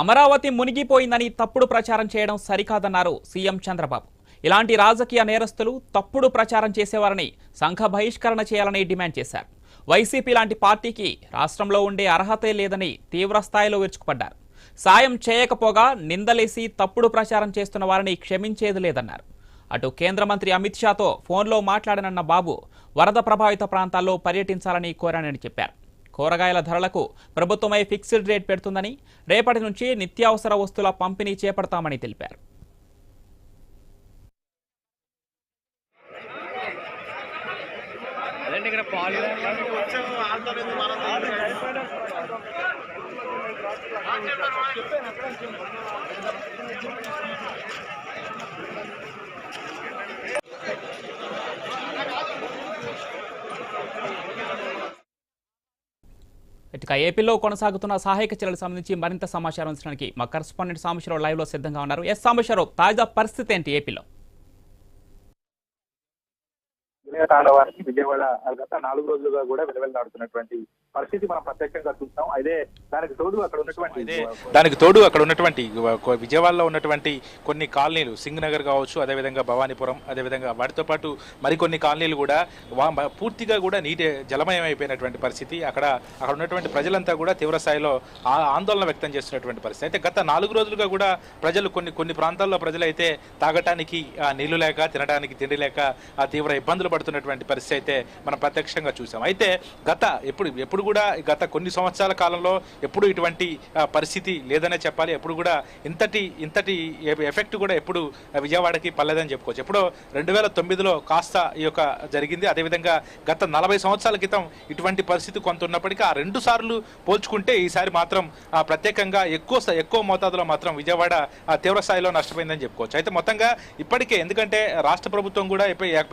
అమరావతి మునిగిపోయిందని తప్పుడు ప్రచారం చేయడం సరికాదన్నారు సీఎం చంద్రబాబు. ఇలాంటి రాజకీయ నేరస్తులు తప్పుడు ప్రచారం చేసేవారని సంఘ బహిష్కరణ చేయాలని డిమాండ్ చేశారు. వైసీపీ లాంటి పార్టీకి రాష్ట్రంలో ఉండే అర్హతే లేదని తీవ్రస్థాయిలో విరుచుకుపడ్డారు. సాయం చేయకపోగా నిందలేసి తప్పుడు ప్రచారం చేస్తున్న వారిని క్షమించేది లేదన్నారు. అటు కేంద్ర మంత్రి అమిత్ షాతో ఫోన్లో మాట్లాడనన్న బాబు వరద ప్రభావిత ప్రాంతాల్లో పర్యటించాలని కోరానని చెప్పారు. కూరగాయల ధరలకు ప్రభుత్వమై ఫిక్స్డ్ రేట్ పెడుతుందని రేపటి నుంచి నిత్యావసర వస్తువుల పంపిణీ చేపడతామని తెలిపారు. ఇటుక ఏపీలో కొనసాగుతున్న సహాయక చర్యలకు సంబంధించి మరింత సమాచారం అందించడానికి మా కరస్పాండెంట్ సాంబశ్వరరావు లైవ్లో సిద్ధంగా ఉన్నారు. ఎస్ సాంబశ్వరరావు తాజా పరిస్థితి ఏంటి ఏపీలో? విజయవాడ గత నాలుగు రోజులుగా కూడా వెలువెల్లాడుతున్నటువంటి పరిస్థితి మనం ప్రత్యక్షంగా చూస్తాం. అయితే దానికి తోడు అక్కడ ఉన్నటువంటి దానికి తోడు అక్కడ ఉన్నటువంటి విజయవాడలో ఉన్నటువంటి కొన్ని కాలనీలు సింగ్ నగర్ కావచ్చు అదేవిధంగా భవానీపురం అదేవిధంగా వాటితో పాటు మరికొన్ని కాలనీలు కూడా పూర్తిగా కూడా నీటి జలమయం అయిపోయినటువంటి పరిస్థితి. అక్కడ అక్కడ ఉన్నటువంటి ప్రజలంతా కూడా తీవ్ర స్థాయిలో ఆ- ఆందోళన వ్యక్తం చేస్తున్నటువంటి పరిస్థితి. అయితే గత నాలుగు రోజులుగా కూడా ప్రజలు కొన్ని కొన్ని ప్రాంతాల్లో ప్రజలైతే తాగటానికి నీళ్ళు లేక తినడానికి తిండి లేక ఆ తీవ్ర ఇబ్బందులు పడుతున్నటువంటి పరిస్థితి అయితే మనం ప్రత్యక్షంగా చూసాం. అయితే గత ఎప్పుడు ఎప్పుడు కూడా గత కొన్ని సంవత్సరాల కాలంలో ఎప్పుడు ఇటువంటి పరిస్థితి లేదనే చెప్పాలి. ఎప్పుడు కూడా ఇంతటి ఇంతటి ఎఫెక్ట్ కూడా ఎప్పుడు విజయవాడకి పర్లేదని చెప్పుకోవచ్చు. ఎప్పుడో రెండు వేల తొమ్మిదిలో కాస్త ఈ యొక్క జరిగింది. అదేవిధంగా గత నలభై సంవత్సరాల క్రితం ఇటువంటి పరిస్థితి కొంత ఉన్నప్పటికీ ఆ రెండు సార్లు పోల్చుకుంటే ఈసారి మాత్రం ప్రత్యేకంగా ఎక్కువ ఎక్కువ మోతాదులో మాత్రం విజయవాడ తీవ్ర స్థాయిలో నష్టపోయిందని చెప్పుకోవచ్చు. అయితే మొత్తంగా ఇప్పటికే ఎందుకంటే రాష్ట్ర ప్రభుత్వం కూడా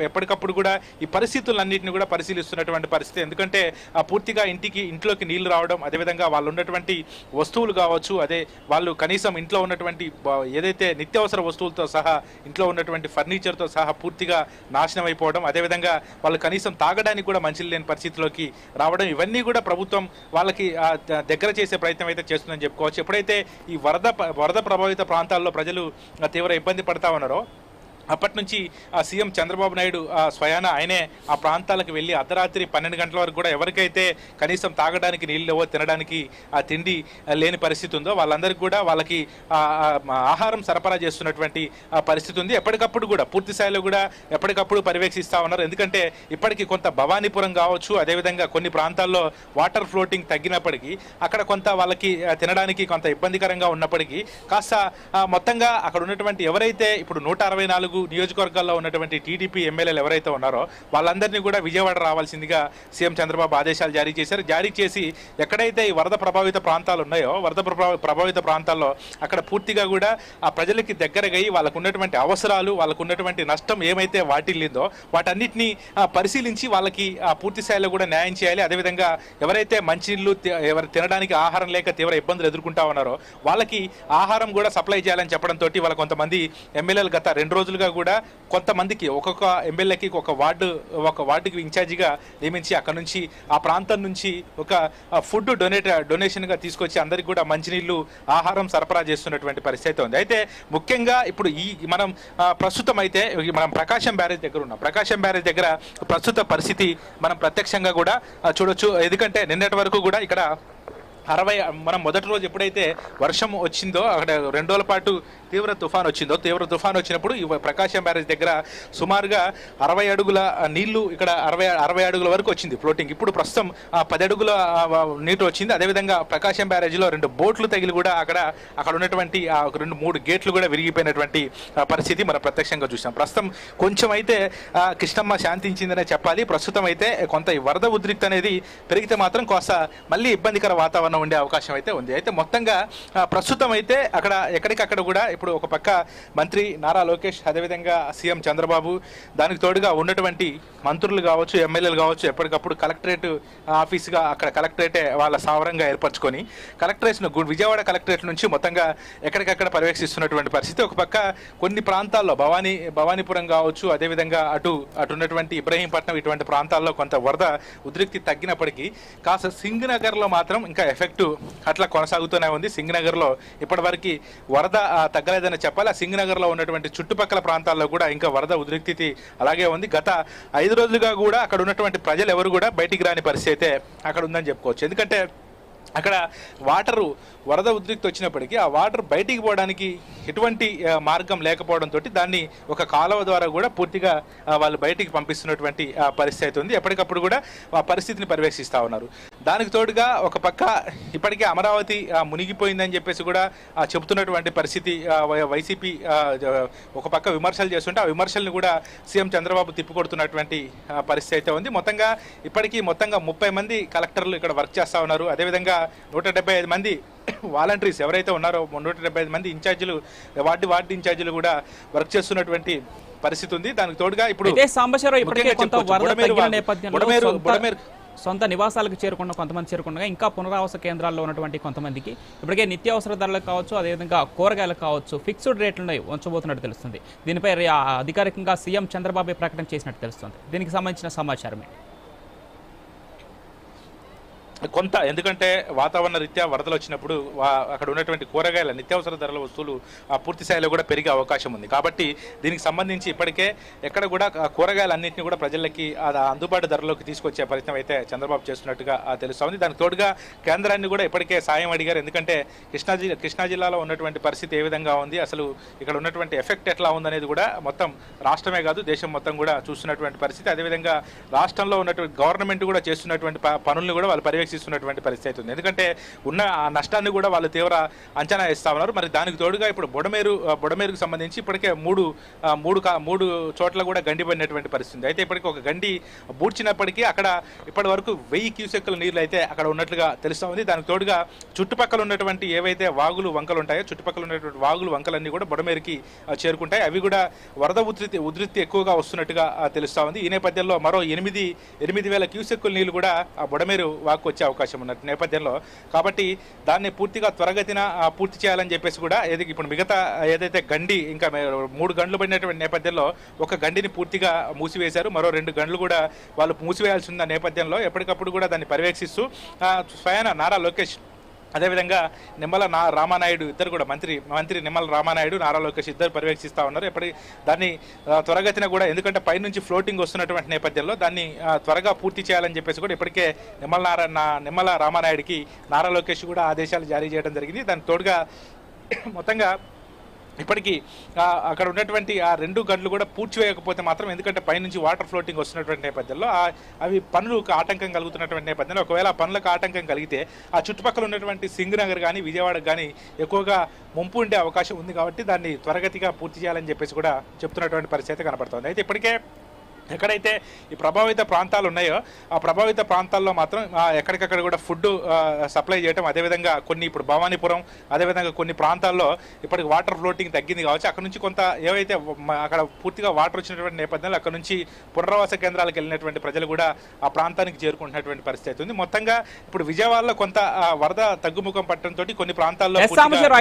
ఎప్పటికప్పుడు కూడా ఈ పరిస్థితులన్నింటినీ కూడా పరిశీలిస్తున్నటువంటి పరిస్థితి. ఎందుకంటే ఆ, పూర్తిగా ఇంటికి ఇంట్లోకి నీళ్ళు రావడం అదేవిధంగా వాళ్ళు ఉన్నటువంటి వస్తువులు కావచ్చు అదే వాళ్ళు కనీసం ఇంట్లో ఉన్నటువంటి ఏదైతే నిత్యావసర వస్తువులతో సహా ఇంట్లో ఉన్నటువంటి ఫర్నిచర్తో సహా పూర్తిగా నాశనం అయిపోవడం అదేవిధంగా వాళ్ళు కనీసం తాగడానికి కూడా మంచి లేని పరిస్థితిలోకి రావడం ఇవన్నీ కూడా ప్రభుత్వం వాళ్ళకి దగ్గర చేసే ప్రయత్నం అయితే చేస్తుందని చెప్పుకోవచ్చు. ఎప్పుడైతే ఈ వరద వరద ప్రభావిత ప్రాంతాల్లో ప్రజలు తీవ్ర ఇబ్బంది పడతా ఉన్నారో అప్పటి నుంచి ఆ సీఎం చంద్రబాబు నాయుడు స్వయాన ఆయనే ఆ ప్రాంతాలకు వెళ్ళి అర్ధరాత్రి పన్నెండు గంటల వరకు కూడా ఎవరికైతే కనీసం తాగడానికి నీళ్ళు లేవో తినడానికి ఆ తిండి లేని పరిస్థితి ఉందో వాళ్ళందరికీ కూడా వాళ్ళకి ఆహారం సరఫరా చేస్తున్నటువంటి పరిస్థితి ఉంది. ఎప్పటికప్పుడు కూడా పూర్తి స్థాయిలో కూడా ఎప్పటికప్పుడు పర్యవేక్షిస్తూ ఉన్నారు. ఎందుకంటే ఇప్పటికీ కొంత భవానీపురం కావచ్చు అదేవిధంగా కొన్ని ప్రాంతాల్లో వాటర్ ఫ్లోటింగ్ తగ్గినప్పటికీ అక్కడ కొంత వాళ్ళకి తినడానికి కొంత ఇబ్బందికరంగా ఉన్నప్పటికీ కాస్త మొత్తంగా అక్కడ ఉన్నటువంటి ఎవరైతే ఇప్పుడు నూట అరవై నాలుగు నియోజకవర్గాల్లో ఉన్నటువంటి టీడీపీ ఎమ్మెల్యేలు ఎవరైతే ఉన్నారో వాళ్ళందరినీ కూడా విజయవాడ రావాల్సిందిగా సీఎం చంద్రబాబు ఆదేశాలు జారీ చేశారు. జారీ చేసి ఎక్కడైతే ఈ వరద ప్రభావిత ప్రాంతాలు ఉన్నాయో వరద ప్రభావ- ప్రభావిత ప్రాంతాల్లో అక్కడ పూర్తిగా కూడా ఆ ప్రజలకి దగ్గరగా వాళ్ళకు ఉన్నటువంటి అవసరాలు వాళ్ళకు ఉన్నటువంటి నష్టం ఏమైతే వాటిల్లిందో వాటన్నిటిని పరిశీలించి వాళ్ళకి ఆ, పూర్తి స్థాయిలో కూడా న్యాయం చేయాలి. అదేవిధంగా ఎవరైతే మంచినీళ్ళు ఎవరు తినడానికి ఆహారం లేక తీవ్ర ఇబ్బందులు ఎదుర్కొంటా ఉన్నారో వాళ్ళకి ఆహారం కూడా సప్లై చేయాలని చెప్పడంతో వాళ్ళ కొంతమంది ఎమ్మెల్యేలు గత రెండు రోజులుగా కూడా కొంతమందికి ఒక్కొక్క ఎమ్మెల్యేకి ఒక వార్డు ఒక వార్డుకి ఇన్ఛార్జిగా నియమించి అక్కడ నుంచి ఆ ప్రాంతం నుంచి ఒక ఫుడ్ డొనేట్ డొనేషన్గా తీసుకొచ్చి అందరికి కూడా మంచినీళ్ళు ఆహారం సరఫరా చేస్తున్నటువంటి పరిస్థితి ఉంది. అయితే ముఖ్యంగా ఇప్పుడు ఈ మనం ప్రస్తుతం అయితే మనం ప్రకాశం బ్యారేజ్ దగ్గర ఉన్నాం. ప్రకాశం బ్యారేజ్ దగ్గర ప్రస్తుత పరిస్థితి మనం ప్రత్యక్షంగా కూడా చూడొచ్చు. ఎందుకంటే నిన్నటి వరకు కూడా ఇక్కడ అరవై మనం మొదటి రోజు ఎప్పుడైతే వర్షం వచ్చిందో అక్కడ రెండు రోజుల పాటు తీవ్ర తుఫాన్ వచ్చిందో తీవ్ర తుఫాన్ వచ్చినప్పుడు ఈ ప్రకాశం బ్యారేజ్ దగ్గర సుమారుగా అరవై అడుగుల నీళ్ళు ఇక్కడ అరవై అరవై అడుగుల వరకు వచ్చింది ఫ్లోటింగ్ ఇప్పుడు ప్రస్తుతం ఆ, పది అడుగుల నీటి వచ్చింది. అదేవిధంగా ప్రకాశం బ్యారేజ్లో రెండు బోట్లు తగిలి కూడా అక్కడ అక్కడ ఉన్నటువంటి రెండు మూడు గేట్లు కూడా విరిగిపోయినటువంటి పరిస్థితి మనం ప్రత్యక్షంగా చూసాం ప్రస్తుతం కొంచెం అయితే కృష్ణమ్మ శాంతించిందనే చెప్పాలి. ప్రస్తుతం అయితే కొంత వరద ఉద్రిక్త అనేది పెరిగితే మాత్రం కాస్త మళ్ళీ ఇబ్బందికర వాతావరణం ఉండే అవకాశం అయితే ఉంది. అయితే మొత్తంగా ప్రస్తుతం అయితే అక్కడ ఎక్కడికక్కడ కూడా ఇప్పుడు ఒక పక్క మంత్రి నారా లోకేష్ అదేవిధంగా సీఎం చంద్రబాబు దానికి తోడుగా ఉన్నటువంటి మంత్రులు కావచ్చు ఎమ్మెల్యేలు కావచ్చు ఎప్పటికప్పుడు కలెక్టరేట్ ఆఫీస్గా అక్కడ కలెక్టరేటే వాళ్ళ సావరంగా ఏర్పరచుకొని కలెక్టరేట్ను విజయవాడ కలెక్టరేట్ నుంచి మొత్తంగా ఎక్కడికక్కడ పర్యవేక్షిస్తున్నటువంటి పరిస్థితి. ఒక పక్క కొన్ని ప్రాంతాల్లో భవానీ భవానీపురం కావచ్చు అదేవిధంగా అటు అటు ఉన్నటువంటి ఇబ్రహీంపట్నం ఇటువంటి ప్రాంతాల్లో కొంత వరద ఉద్రిక్తి తగ్గినప్పటికీ కాస్త సింగ్ నగర్లో మాత్రం ఇంకా ఎఫెక్టు అట్లా కొనసాగుతూనే ఉంది. సింగనగర్లో ఇప్పటివరకు వరద తగ్గలేదని చెప్పాలి. ఆ ఉన్నటువంటి చుట్టుపక్కల ప్రాంతాల్లో కూడా ఇంకా వరద ఉద్రిక్తి అలాగే ఉంది. గత ఐదు రోజులుగా కూడా అక్కడ ఉన్నటువంటి ప్రజలు ఎవరు కూడా బయటికి రాని పరిస్థితి అయితే అక్కడ ఉందని చెప్పుకోవచ్చు. ఎందుకంటే అక్కడ వాటరు వరద ఉద్రిక్తి వచ్చినప్పటికీ ఆ వాటర్ బయటికి పోవడానికి ఎటువంటి మార్గం లేకపోవడంతో దాన్ని ఒక కాలువ ద్వారా కూడా పూర్తిగా వాళ్ళు బయటికి పంపిస్తున్నటువంటి పరిస్థితి అయితే ఉంది. ఎప్పటికప్పుడు కూడా ఆ పరిస్థితిని పర్యవేక్షిస్తూ ఉన్నారు. దానికి తోడుగా ఒక పక్క ఇప్పటికే అమరావతి మునిగిపోయిందని చెప్పేసి కూడా ఆ, చెబుతున్నటువంటి పరిస్థితి వైసీపీ ఒక పక్క విమర్శలు చేస్తుంటే ఆ విమర్శల్ని కూడా సీఎం చంద్రబాబు తిప్పికొడుతున్నటువంటి పరిస్థితి అయితే ఉంది. మొత్తంగా ఇప్పటికీ మొత్తంగా ముప్పై మంది కలెక్టర్లు ఇక్కడ వర్క్ చేస్తా ఉన్నారు. అదేవిధంగా నూట డెబ్బై ఐదు మంది వాలంటీర్స్ ఎవరైతే ఉన్నారో నూట డెబ్బై ఐదు మంది ఇన్ఛార్జీలు వార్డు వార్డు ఇన్ఛార్జీలు కూడా వర్క్ చేస్తున్నటువంటి పరిస్థితి ఉంది. దానికి తోడుగా ఇప్పుడు సొంత- నివాసాలకు చేరుకున్న కొంతమంది చేరుకుండగా ఇంకా పునరావాస కేంద్రాల్లో ఉన్నటువంటి కొంతమందికి ఇప్పటికే నిత్యావసర ధరలకు కావచ్చు అదేవిధంగా కూరగాయలకు కావచ్చు ఫిక్స్డ్ రేట్లను ఉంచబోతున్నట్టు తెలుస్తుంది. దీనిపై అధికారికంగా సీఎం చంద్రబాబు ప్రకటన చేసినట్టు తెలుస్తుంది. దీనికి సంబంధించిన సమాచారమే. కొంత ఎందుకంటే వాతావరణ రీత్యా వరదలు వచ్చినప్పుడు వా- అక్కడ ఉన్నటువంటి కూరగాయల నిత్యావసర ధరల వస్తువులు ఆ పూర్తి స్థాయిలో కూడా పెరిగే అవకాశం ఉంది. కాబట్టి దీనికి సంబంధించి ఇప్పటికే ఎక్కడ కూడా కూరగాయలన్నింటినీ కూడా ప్రజలకి ఆ అందుబాటు ధరలోకి తీసుకొచ్చే ప్రయత్నం అయితే చంద్రబాబు చేస్తున్నట్టుగా తెలుస్తోంది. దానికి తోడుగా కేంద్రాన్ని కూడా ఇప్పటికే సాయం అడిగారు. ఎందుకంటే కృష్ణా జిల్లా కృష్ణా జిల్లాలో ఉన్నటువంటి పరిస్థితి ఏ విధంగా ఉంది అసలు ఇక్కడ ఉన్నటువంటి ఎఫెక్ట్ ఎట్లా ఉందనేది కూడా మొత్తం రాష్ట్రమే కాదు దేశం మొత్తం కూడా చూస్తున్నటువంటి పరిస్థితి. అదేవిధంగా రాష్ట్రంలో ఉన్నటువంటి గవర్నమెంట్ కూడా చేస్తున్నటువంటి పనులను కూడా వాళ్ళు పర్యవేక్షిస్తున్నటువంటి పరిస్థితి ఉంది. ఎందుకంటే ఉన్న ఆ నష్టాన్ని కూడా వాళ్ళు తీవ్ర అంచనా వేస్తా ఉన్నారు. మరి దానికి తోడుగా ఇప్పుడు బుడమేరు బుడమేరుకు సంబంధించి ఇప్పటికే మూడు మూడు కా- మూడు చోట్ల కూడా గండి పడినటువంటి పరిస్థితి అయితే ఇప్పటికి ఒక గండి బూడ్చినప్పటికీ అక్కడ ఇప్పటి వరకు వెయ్యి క్యూసెక్కుల నీళ్ళు అయితే అక్కడ ఉన్నట్లుగా తెలుస్తూ ఉంది. దానికి తోడుగా చుట్టుపక్కల ఉన్నటువంటి ఏవైతే వాగులు వంకలు ఉంటాయో చుట్టుపక్కల ఉన్నటువంటి వాగులు వంకలన్నీ కూడా బుడమేరుకి చేరుకుంటాయి. అవి కూడా వరద ఉధృతి ఉధృతి ఎక్కువగా వస్తున్నట్టుగా తెలుస్తూ ఉంది. ఈ నేపథ్యంలో మరో ఎనిమిది ఎనిమిది వేల క్యూసెక్కుల నీళ్ళు కూడా ఆ బుడమేరు వాకు వచ్చే అవకాశం ఉన్న నేపథ్యంలో. కాబట్టి దాన్ని పూర్తిగా త్వరగతిన పూర్తి చేయాలని చెప్పేసి కూడా ఏది ఇప్పుడు మిగతా ఏదైతే గండి ఇంకా మూడు గంటలు పడినటువంటి నేపథ్యంలో ఒక గండిని పూర్తిగా మూసివేశారు. మరో రెండు గంటలు కూడా వాళ్ళు మూసివేయాల్సి ఉన్న నేపథ్యంలో ఎప్పటికప్పుడు కూడా దాన్ని పర్యవేక్షిస్తూ స్వయాన నారా లోకేష్ అదేవిధంగా నిమ్మల నా రామానాయుడు ఇద్దరు కూడా మంత్రి మంత్రి నిమ్మల రామానాయుడు నారా లోకేష్ ఇద్దరు పర్యవేక్షిస్తూ ఉన్నారు. ఎప్పటి దాన్ని త్వరగతిన కూడా ఎందుకంటే పైనుంచి ఫ్లోటింగ్ వస్తున్నటువంటి నేపథ్యంలో దాన్ని త్వరగా పూర్తి చేయాలని చెప్పేసి కూడా ఇప్పటికే నిమ్మల నారా నిమ్మల రామానాయుడికి నారా లోకేష్ కూడా ఆదేశాలు జారీ చేయడం జరిగింది. దాని తోడుగా మొత్తంగా ఇప్పటికీ అక్కడ ఉన్నటువంటి ఆ రెండు గంటలు కూడా పూడ్చివేయకపోతే మాత్రం ఎందుకంటే పైనుంచి వాటర్ ఫ్లోటింగ్ వస్తున్నటువంటి నేపథ్యంలో ఆ- అవి పనులకు ఆటంకం కలుగుతున్నటువంటి నేపథ్యంలో ఒకవేళ ఆ పనులకు ఆటంకం కలిగితే ఆ చుట్టుపక్కల ఉన్నటువంటి సింగనగర్ కానీ విజయవాడ కానీ ఎక్కువగా ముంపు ఉండే అవకాశం ఉంది కాబట్టి దాన్ని త్వరగతిగా పూర్తి చేయాలని చెప్పేసి కూడా చెప్తున్నటువంటి పరిస్థితి కనపడుతుంది అయితే ఇప్పటికే ఎక్కడైతే ఈ ప్రభావిత ప్రాంతాలు ఉన్నాయో ఆ ప్రభావిత ప్రాంతాల్లో మాత్రం ఎక్కడికక్కడ కూడా ఫుడ్ సప్లై చేయడం అదేవిధంగా కొన్ని ఇప్పుడు భవానీపురం అదేవిధంగా కొన్ని ప్రాంతాల్లో ఇప్పటికి వాటర్ ఫ్లోటింగ్ తగ్గింది కావచ్చు. అక్కడ నుంచి కొంత ఏవైతే అక్కడ పూర్తిగా వాటర్ వచ్చినటువంటి నేపథ్యంలో అక్కడ నుంచి పునరావాస కేంద్రాలకు వెళ్ళినటువంటి ప్రజలు కూడా ఆ ప్రాంతానికి చేరుకుంటున్నటువంటి పరిస్థితి ఉంది. మొత్తంగా ఇప్పుడు విజయవాడలో కొంత వరద తగ్గుముఖం పట్టడంతో కొన్ని ప్రాంతాల్లో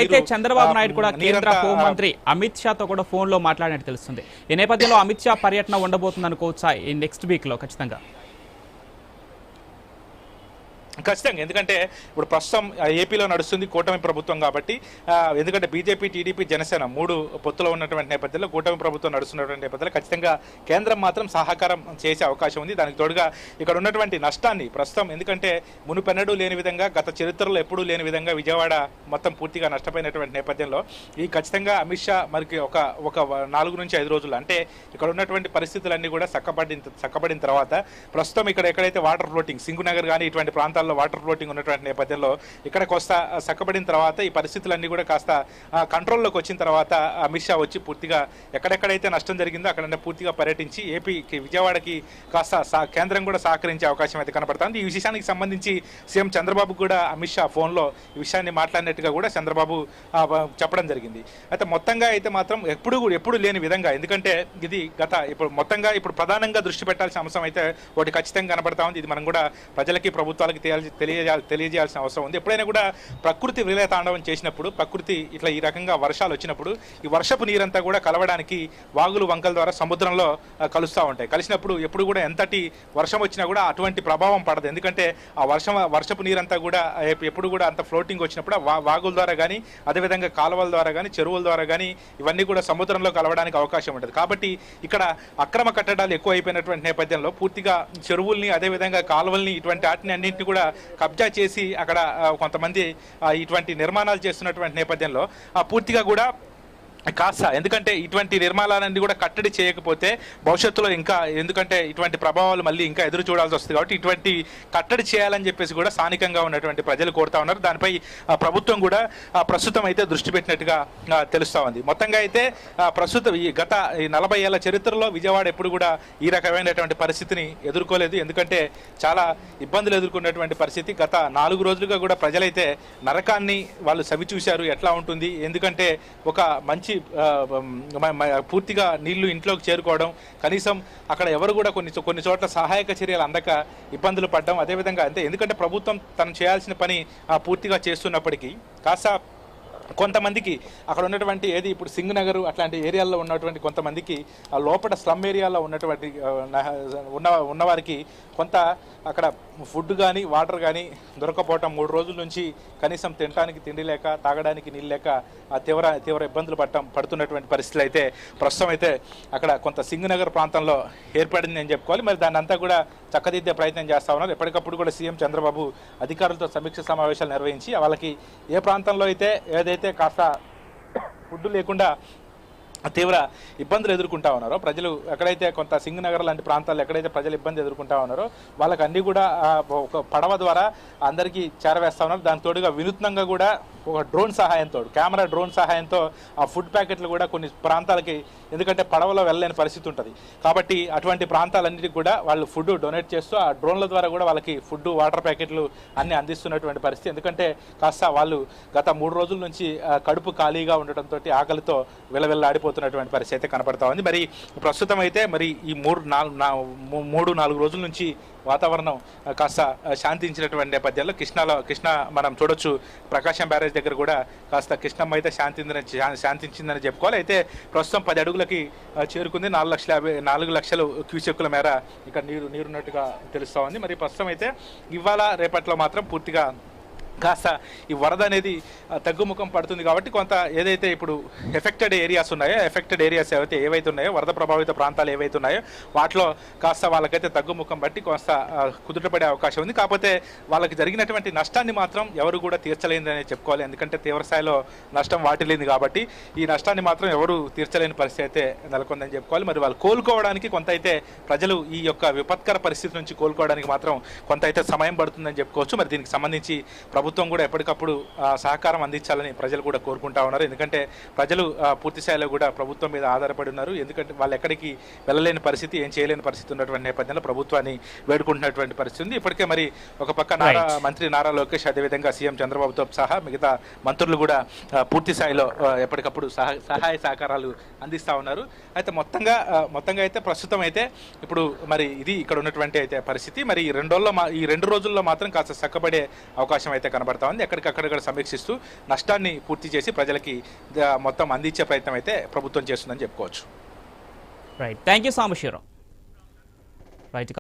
అయితే చంద్రబాబు నాయుడు కూడా కేంద్ర హోంమంత్రి అమిత్ షాతో కూడా ఫోన్లో మాట్లాడినట్టు తెలుస్తుంది. ఈ నేపథ్యంలో అమిత్ షా పర్యటన ఉండబోతుంది అనుకోవచ్చా ఈ నెక్స్ట్ వీక్లో ఖచ్చితంగా. ఖచ్చితంగా. ఎందుకంటే ఇప్పుడు ప్రస్తుతం ఏపీలో నడుస్తుంది కూటమి ప్రభుత్వం కాబట్టి ఎందుకంటే బీజేపీ టీడీపీ జనసేన మూడు పొత్తులో ఉన్నటువంటి నేపథ్యంలో కూటమి ప్రభుత్వం నడుస్తున్నటువంటి నేపథ్యంలో ఖచ్చితంగా కేంద్రం మాత్రం సహకారం చేసే అవకాశం ఉంది. దానికి తోడుగా ఇక్కడ ఉన్నటువంటి నష్టాన్ని ప్రస్తుతం ఎందుకంటే మునుపెన్నడూ లేని విధంగా గత చరిత్రలో ఎప్పుడూ లేని విధంగా విజయవాడ మొత్తం పూర్తిగా నష్టపోయినటువంటి నేపథ్యంలో ఈ ఖచ్చితంగా అమిత్ షా మనకి ఒక ఒక నాలుగు నుంచి ఐదు రోజులు అంటే ఇక్కడ ఉన్నటువంటి పరిస్థితులన్నీ కూడా చక్కబడిన చక్కబడిన తర్వాత ప్రస్తుతం ఇక్కడ ఎక్కడైతే వాటర్ ఫ్లోటింగ్ సింగు నగర్ కానీ ఇటువంటి ప్రాంతాల్లో ప్రాంతాల్లో వాటర్ ఫ్లోటింగ్ ఉన్నటువంటి నేపథ్యంలో ఇక్కడ కాస్త చక్కబడిన తర్వాత ఈ పరిస్థితులన్నీ కూడా కాస్త కంట్రోల్లోకి వచ్చిన తర్వాత అమిత్ షా వచ్చి పూర్తిగా ఎక్కడెక్కడైతే నష్టం జరిగిందో అక్కడ పూర్తిగా పర్యటించి ఏపీకి విజయవాడకి కాస్త కేంద్రం కూడా సహకరించే అవకాశం అయితే కనపడుతుంది. ఈ విషయానికి సంబంధించి సీఎం చంద్రబాబు కూడా అమిత్ షా ఫోన్లో ఈ విషయాన్ని మాట్లాడినట్టుగా కూడా చంద్రబాబు చెప్పడం జరిగింది. అయితే మొత్తంగా అయితే మాత్రం ఎప్పుడు కూడా- ఎప్పుడు లేని విధంగా ఎందుకంటే ఇది గత ఇప్పుడు మొత్తంగా ఇప్పుడు ప్రధానంగా దృష్టి పెట్టాల్సిన అంశం అయితే ఒకటి ఖచ్చితంగా కనబడతా ఉంది. ఇది మనం కూడా ప్రజలకి ప్రభుత్వాలకి తెలియాల్సి తెలియజేయాలి తెలియజేయాల్సిన అవసరం ఉంది. ఎప్పుడైనా కూడా ప్రకృతి విలయతాండవం చేసినప్పుడు ప్రకృతి ఇట్లా ఈ రకంగా వర్షాలు వచ్చినప్పుడు ఈ వర్షపు నీరంతా కూడా కలవడానికి వాగులు వంకల ద్వారా సముద్రంలో కలుస్తూ ఉంటాయి. కలిసినప్పుడు ఎప్పుడు కూడా ఎంతటి వర్షం వచ్చినా కూడా అటువంటి ప్రభావం పడదు. ఎందుకంటే ఆ వర్షం వర్షపు నీరంతా కూడా ఎప్పుడు కూడా అంత ఫ్లోటింగ్ వచ్చినప్పుడు వా- వాగుల ద్వారా కానీ అదేవిధంగా కాలువల ద్వారా కానీ చెరువుల ద్వారా కానీ ఇవన్నీ కూడా సముద్రంలో కలవడానికి అవకాశం ఉంటుంది కాబట్టి ఇక్కడ అక్రమ కట్టడాలు ఎక్కువ అయిపోయినటువంటి నేపథ్యంలో పూర్తిగా చెరువుల్ని అదేవిధంగా కాలువల్ని ఇటువంటి వాటిని అన్నింటినీ కూడా కబ్జా చేసి అక్కడ కొంతమంది ఇటువంటి నిర్మాణాలు చేస్తున్నటువంటి నేపథ్యంలో ఆ, పూర్తిగా కూడా కాస్త. ఎందుకంటే ఇటువంటి నిర్మాణాలన్నీ కూడా కట్టడి చేయకపోతే భవిష్యత్తులో ఇంకా ఎందుకంటే ఇటువంటి ప్రభావాలు మళ్ళీ ఇంకా ఎదురు చూడాల్సి వస్తుంది కాబట్టి ఇటువంటి కట్టడి చేయాలని చెప్పేసి కూడా స్థానికంగా ఉన్నటువంటి ప్రజలు కోరుతా ఉన్నారు. దానిపై ప్రభుత్వం కూడా ప్రస్తుతం అయితే దృష్టి పెట్టినట్టుగా తెలుస్తూ ఉంది. మొత్తంగా అయితే ప్రస్తుతం ఈ గత ఈ నలభై ఏళ్ళ చరిత్రలో విజయవాడ ఎప్పుడు కూడా ఈ రకమైనటువంటి పరిస్థితిని ఎదుర్కోలేదు. ఎందుకంటే చాలా ఇబ్బందులు ఎదుర్కొన్నటువంటి పరిస్థితి. గత నాలుగు రోజులుగా కూడా ప్రజలైతే నరకాన్ని వాళ్ళు సవి చూశారు ఎట్లా ఉంటుంది? ఎందుకంటే ఒక మంచి పూర్తిగా నీళ్ళు ఇంట్లోకి చేరుకోవడం కనీసం అక్కడ ఎవరు కూడా కొన్ని కొన్ని చోట్ల సహాయక చర్యలు అందక ఇబ్బందులు పడడం అదేవిధంగా అంతే. ఎందుకంటే ప్రభుత్వం తను చేయాల్సిన పని ఆ, పూర్తిగా చేస్తున్నప్పటికీ కాస్త కొంతమందికి అక్కడ ఉన్నటువంటి ఏది ఇప్పుడు సింగ్ నగర్ అట్లాంటి ఏరియాల్లో ఉన్నటువంటి కొంతమందికి ఆ లోపల స్లమ్ ఏరియాలో ఉన్నటువంటి ఉన్న ఉన్నవారికి కొంత అక్కడ ఫుడ్ కానీ వాటర్ కానీ దొరకపోవటం మూడు రోజుల నుంచి కనీసం తినడానికి తిండి లేక తాగడానికి నీళ్ళు లేక ఆ తీవ్ర తీవ్ర ఇబ్బందులు పడటం పడుతున్నటువంటి పరిస్థితులు అయితే ప్రస్తుతం అయితే అక్కడ కొంత సింగ్ నగర్ ప్రాంతంలో ఏర్పడింది అని చెప్పుకోవాలి. మరి దాన్ని అంతా కూడా చక్కదిద్దే ప్రయత్నం చేస్తా ఉన్నారు. ఎప్పటికప్పుడు కూడా సీఎం చంద్రబాబు అధికారులతో సమీక్ష సమావేశాలు నిర్వహించి వాళ్ళకి ఏ ప్రాంతంలో అయితే ఏదైతే కాస్త ఫుడ్ లేకుండా తీవ్ర ఇబ్బందులు ఎదుర్కొంటా ఉన్నారో ప్రజలు ఎక్కడైతే కొంత సింగ్ నగర్ లాంటి ప్రాంతాల్లో ఎక్కడైతే ప్రజలు ఇబ్బంది ఎదుర్కొంటా ఉన్నారో వాళ్ళకి అన్ని కూడా ఒక పడవ ద్వారా అందరికీ చేరవేస్తా ఉన్నారు. దాని తోడుగా వినూత్నంగా కూడా ఒక డ్రోన్ సహాయంతో కెమెరా డ్రోన్ సహాయంతో ఆ ఫుడ్ ప్యాకెట్లు కూడా కొన్ని ప్రాంతాలకి ఎందుకంటే పడవలో వెళ్ళలేని పరిస్థితి ఉంటుంది. కాబట్టి అటువంటి ప్రాంతాలన్నిటికీ కూడా వాళ్ళు ఫుడ్ డొనేట్ చేస్తూ ఆ డ్రోన్ల ద్వారా కూడా వాళ్ళకి ఫుడ్ వాటర్ ప్యాకెట్లు అన్ని అందిస్తున్నటువంటి పరిస్థితి. ఎందుకంటే కాస్త వాళ్ళు గత మూడు రోజుల నుంచి కడుపు ఖాళీగా ఉండటంతో ఆకలితో విలవిల్లాడిపోతున్నటువంటి పరిస్థితి అయితే కనపడతా ఉంది. మరి ప్రస్తుతం అయితే మరి ఈ మూడు నాలుగు మూడు నాలుగు రోజుల నుంచి వాతావరణం కాస్త శాంతించినటువంటి నేపథ్యంలో కృష్ణాలో కృష్ణ మనం చూడొచ్చు. ప్రకాశం బ్యారేజ్ దగ్గర కూడా కాస్త కృష్ణమ్మ అయితే శాంతిందని శా- శాంతించిందని చెప్పుకోవాలి. అయితే ప్రస్తుతం పది అడుగులకి చేరుకుంది. నాలుగు లక్షల యాభై నాలుగు లక్షలు క్యూసెక్కుల మేర ఇక్కడ నీరు నీరున్నట్టుగా తెలుస్తూ ఉంది. మరి ప్రస్తుతం అయితే ఇవాళ రేపట్లో మాత్రం పూర్తిగా కాస్త ఈ వరద అనేది తగ్గుముఖం పడుతుంది కాబట్టి కొంత ఏదైతే ఇప్పుడు ఎఫెక్టెడ్ ఏరియాస్ ఉన్నాయో ఎఫెక్టెడ్ ఏరియాస్ ఏవైతే ఏవైతే ఉన్నాయో వరద ప్రభావిత ప్రాంతాలు ఏవైతే ఉన్నాయో వాటిలో కాస్త వాళ్ళకైతే తగ్గుముఖం బట్టి కొంత కుదుటపడే అవకాశం ఉంది. కాకపోతే వాళ్ళకి జరిగినటువంటి నష్టాన్ని మాత్రం ఎవరు కూడా తీర్చలేదని చెప్పుకోవాలి. ఎందుకంటే తీవ్రస్థాయిలో నష్టం వాటిల్లింది కాబట్టి ఈ నష్టాన్ని మాత్రం ఎవరు తీర్చలేని పరిస్థితి అయితే నెలకొందని చెప్పుకోవాలి. మరి వాళ్ళు కోలుకోవడానికి కొంత అయితే ప్రజలు ఈ యొక్క విపత్కర పరిస్థితి నుంచి కోలుకోవడానికి మాత్రం కొంత అయితే సమయం పడుతుందని చెప్పుకోవచ్చు. మరి దీనికి సంబంధించి ప్రభుత్వం కూడా ఎప్పటికప్పుడు సహకారం అందించాలని ప్రజలు కూడా కోరుకుంటా ఉన్నారు. ఎందుకంటే ప్రజలు పూర్తి స్థాయిలో కూడా ప్రభుత్వం మీద ఆధారపడి ఉన్నారు. ఎందుకంటే వాళ్ళు ఎక్కడికి వెళ్ళలేని పరిస్థితి ఏం చేయలేని పరిస్థితి ఉన్నటువంటి నేపథ్యంలో ప్రభుత్వాన్ని వేడుకుంటున్నటువంటి పరిస్థితి ఉంది. ఇప్పటికే మరి ఒక పక్క నారా. మంత్రి నారా లోకేష్ అదేవిధంగా సీఎం చంద్రబాబుతో సహా మిగతా మంత్రులు కూడా పూర్తి స్థాయిలో ఎప్పటికప్పుడు సహా సహాయ సహకారాలు అందిస్తా ఉన్నారు. అయితే మొత్తంగా మొత్తంగా అయితే ప్రస్తుతం అయితే ఇప్పుడు మరి ఇది ఇక్కడ ఉన్నటువంటి అయితే పరిస్థితి. మరి ఈ రెండు రోజుల్లో మా- ఈ రెండు రోజుల్లో మాత్రం కాస్త చక్కబడే అవకాశం అయితే కనబడతా ఉంది ఎక్కడికక్కడ సమీక్షిస్తూ నష్టాన్ని పూర్తి చేసి ప్రజలకి మొత్తం అందించే ప్రయత్నం అయితే ప్రభుత్వం చేస్తుందని చెప్పుకోవచ్చు. Right thank you Sambasivarao right